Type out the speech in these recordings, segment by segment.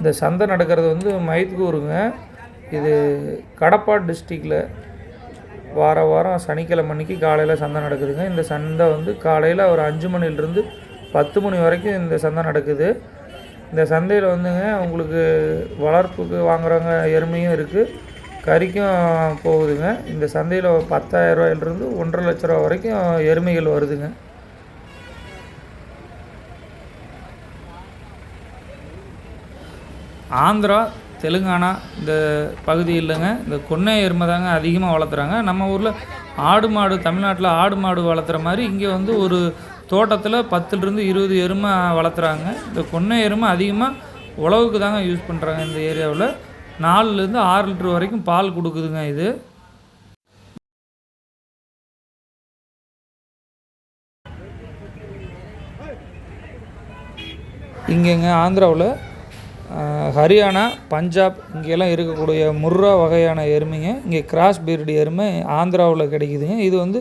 இந்த சந்தை நடக்கிறது வந்து மைத்கூருங்க இது கடப்பாட் டிஸ்ட்ரிக்டில் வார வாரம் சனிக்கிழமை அன்னைக்கு காலையில் சந்தை நடக்குதுங்க. இந்த சந்தை வந்து காலையில் ஒரு அஞ்சு மணிலிருந்து பத்து மணி வரைக்கும் இந்த சந்தை நடக்குது. இந்த சந்தையில் வந்துங்க உங்களுக்கு வளர்ப்புக்கு வாங்குறவங்க எருமையும் இருக்குது கறிக்கும் போகுதுங்க. இந்த சந்தையில் பத்தாயிரம் ரூபாயிலிருந்து ஒன்றரை லட்ச ரூபா வரைக்கும் எருமைகள் வருதுங்க. ஆந்திரா தெலுங்கானா இந்த பகுதி இல்லைங்க. இந்த கொன்னை எருமை தாங்க அதிகமாக வளர்த்துறாங்க. நம்ம ஊரில் ஆடு மாடு தமிழ்நாட்டில் ஆடு மாடு வளர்த்துற மாதிரி இங்கே வந்து ஒரு தோட்டத்தில் பத்துலேருந்து இருபது எருமை வளர்த்துறாங்க. இந்த கொன்னை எருமை அதிகமாக உழவுக்கு தாங்க யூஸ் பண்ணுறாங்க இந்த ஏரியாவில். நாலுலேருந்து ஆறு லிட்டர் வரைக்கும் பால் கொடுக்குதுங்க இது. இங்கேங்க ஆந்திராவில் ஹரியானா பஞ்சாப் இங்கெல்லாம் இருக்கக்கூடிய முர்ரா வகையான எருமைங்க. இங்கே கிராஸ் பீர்டு எருமை ஆந்திராவில் கிடைக்குதுங்க. இது வந்து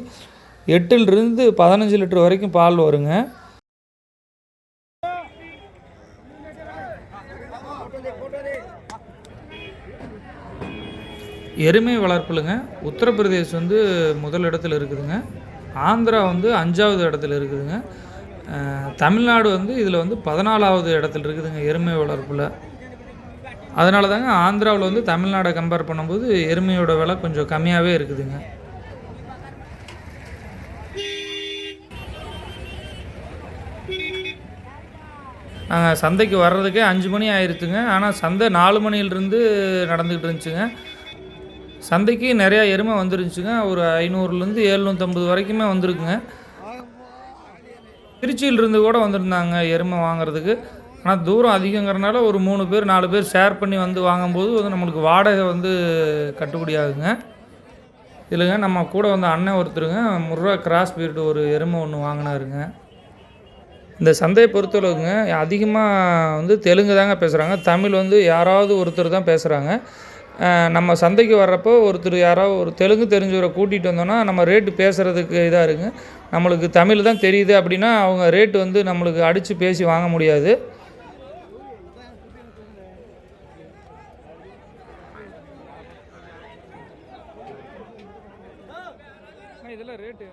எட்டுலேருந்து பதினஞ்சு லிட்டர் வரைக்கும் பால் வருங்க. எருமை வளர்ப்புலுங்க. உத்தரப்பிரதேஷ் வந்து முதல் இடத்துல இருக்குதுங்க. ஆந்திரா வந்து அஞ்சாவது இடத்துல இருக்குதுங்க. தமிழ்நாடு வந்து இதில் வந்து பதினாலாவது இடத்துல இருக்குதுங்க எருமை வளர்ப்பில். அதனால தாங்க ஆந்திராவில் வந்து தமிழ்நாடை கம்பேர் பண்ணும்போது எருமையோட விலை கொஞ்சம் கம்மியாகவே இருக்குதுங்க. நாங்கள் சந்தைக்கு வர்றதுக்கே அஞ்சு மணி ஆயிருச்சுங்க. ஆனால் சந்தை நாலு மணியிலிருந்து நடந்துக்கிட்டு இருந்துச்சுங்க. சந்தைக்கு நிறையா எருமை வந்துருந்துச்சுங்க ஒரு ஐநூறுலேருந்து எழுநூற்றம்பது வரைக்குமே வந்திருக்குங்க. திருச்சியிலிருந்து கூட வந்திருந்தாங்க எருமை வாங்குறதுக்கு. ஆனால் தூரம் அதிகங்கிறனால ஒரு மூணு பேர் நாலு பேர் ஷேர் பண்ணி வந்து வாங்கும்போது வந்து நம்மளுக்கு வாடகை வந்து கட்டுப்படி ஆகுங்க இல்லைங்க நம்ம கூட வந்த அண்ணன் ஒருத்தருங்க முர்ரா கிராஸ் பீரியட் ஒரு எருமை ஒன்று வாங்கினாருங்க. இந்த சந்தையை பொறுத்தளவுங்க அதிகமாக வந்து தெலுங்கு தாங்க பேசுகிறாங்க தமிழ் வந்து யாராவது ஒருத்தர் தான் பேசுகிறாங்க நம்ம சந்தைக்கு வர்றப்போ ஒருத்தர் யாரோ ஒரு தெலுங்கு தெரிஞ்சவரை கூட்டிகிட்டு வந்தோன்னா நம்ம ரேட்டு பேசுகிறதுக்கு இதாக இருக்கு. நம்மளுக்கு தமிழ் தான் தெரியுது அப்படின்னா அவங்க ரேட்டு வந்து நம்மளுக்கு அடித்து பேசி வாங்க முடியாது. இதெல்லாம் ரேட்டு